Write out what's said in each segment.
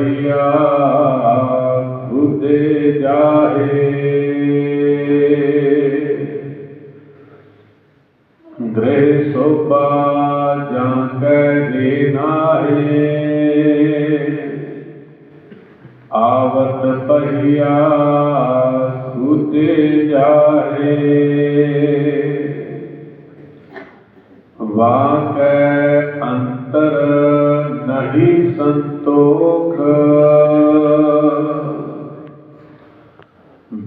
ਆਵਤ ਪਰਿਆ ਬੁੱਧੇ ਜਾਹੇ ਗ੍ਰਹਿ ਸੋਪਾ ਜਾਂ ਕੈ ਜੇ ਨਾਹੀ ਆਵਤ ਪਰਿਆ ਬੁੱਧੇ ਜਾਹੇ ਵਾਕੈ ਅੰਤਰ ਨਹੀਂ ਸੰਤੋਖ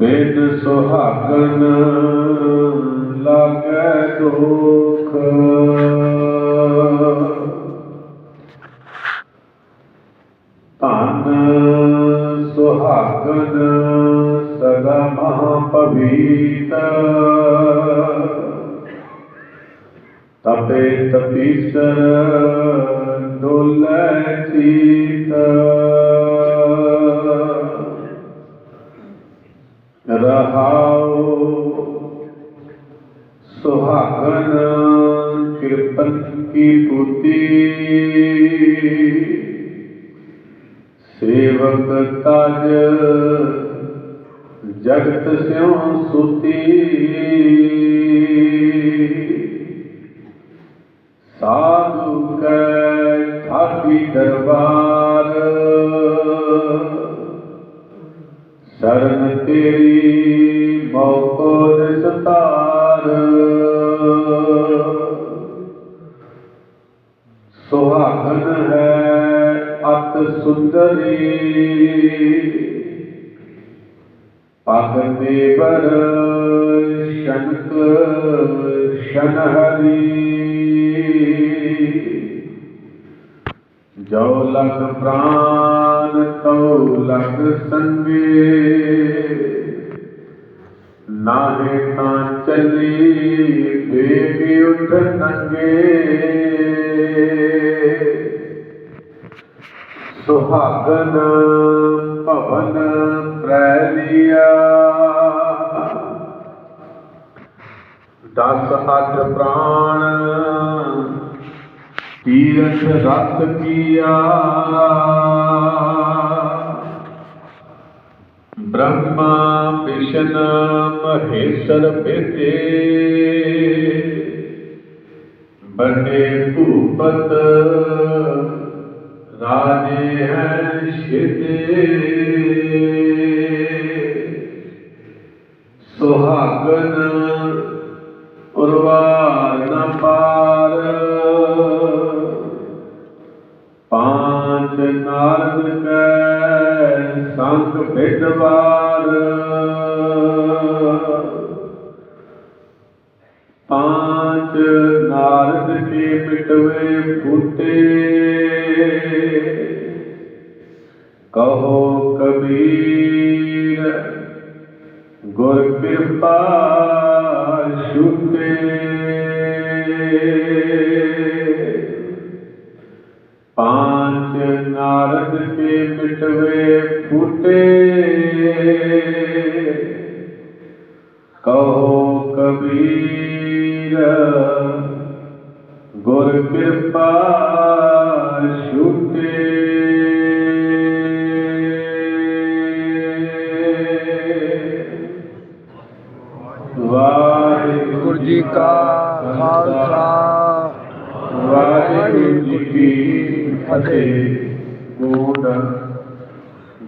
ਬਿਨ ਸੁਹਾਗਨ ਲਾਗੈ ਦੁਖ। ਧਨ ਸੁਹਾਗਨ ਸਦਾ ਮਹਾ ਪਵੀਤ ਤਪੇ ਤਪੀਸਰ ਡੋਲੇ ਚੀਤ। کی پوتی سیوک تاج جگت سیوں ستی سادھو دربار شرن تیری ਸੁਹਾਗਨ ਹੈ ਅਤ ਸੁੰਦਰੀ। ਪਗ ਦੇਵਰ ਸ਼ਨਕ ਸ਼ਨਹਰੀ ਜੋ ਲਗ ਪ੍ਰਾਨ ਤਉ ਲਗ ਸੰਗੇ। ਨਾਹੇ ਤਾਂ ਚੱਲੀ ਬੇਬੀ ਉਠ ਨੰਗੇ। ਸੁਹਾਗਨ ਭਵਨ ਪ੍ਰੈਲਿਆ। ਦਸ ਅਠ ਪ੍ਰਾਣ ਤੀਰਥ ਰਤ ਕੀਆ। ਬ੍ਰਹਮਾ ਵਿਸ਼ਨ ਮਹੇਸ਼ਰ ਬੇਟੇ। ਬਨੇ ਭੂਪਤ ਹੈ ਸੁਹਾਗਨ ਉਰਵਾਰ ਨ ਪਾਰ। ਪਾਂਚ ਨਾਰਦ ਕੈ ਸੰਗ ਭਿਟਵਾਰ ਪਾਂਚ ਨਾਰਦ ਕੇ ਮਿਟਵੇ ਫੂਟੇ। ਕਹੋ ਕਬੀਰ, ਗੁਰ ਕਿਰਪਾ ਛੁਟੇ। ਪਾਂਚ ਨਾਰਦ ਕੇ ਮਿਟਵੇ ਫੂਟੇ। ਕਹੋ ਕਬੀਰ, ਗੁਰ ਕਿਰਪਾ ਛੁਟੇ। ਕਾ ਖਾਲਸਾ। ਵਾਹਿਗੁਰੂ ਜੀ ਕੀ ਫਤਿਹ। ਗੋਡ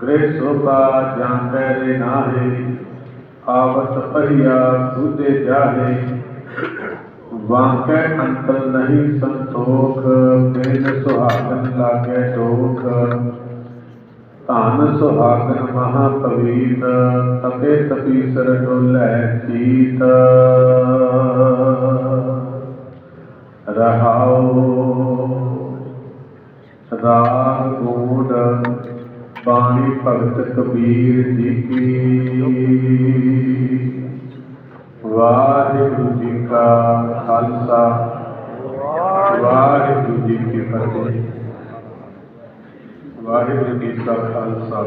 ਗ੍ਰਹਿ ਸੋਭਾ ਜਾਂਦੇ ਰੇ ਨਾਹੇ, ਆਵਤ ਪਰਿਆ ਸੁਦੇ ਜਾਹੇ। ਵਾਂਕੈ ਅੰਤਰ ਨਹੀਂ ਸੰਤੋਖ, ਬਿਨ ਸੁਹਾਗਨ ਲਾਗੇ ਦੋਖ ਧਨ ਸੁਹਾਗਨ ਮਹਾ ਪਵੀਤ ਤਪੇ ਤਪੀਸਰ ਡੋਲੇ ਚੀਤ ਰਹਾਉ ਰਾਗ ਗੋਡ ਬਾਣੀ ਭਗਤ ਕਬੀਰ ਜੀ ਕੀ। ਵਾਹਿਗੁਰੂ ਜੀ ਕਾ ਖਾਲਸਾ, ਵਾਹਿਗੁਰੂ ਜੀ ਕੀ ਫਤਿਹ। ਵਾਹਿਗੁਰੂ ਜੀ ਕਾ ਖਾਲਸਾ।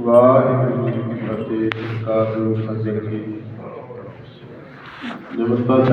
ਵਾਹਿਗੁਰੂ ਜੀ ਕੀ ਫਤਿਹ। ਕਾਰੂ ਸਜਣ ਜੀ ਨਮਸਕਾਰ।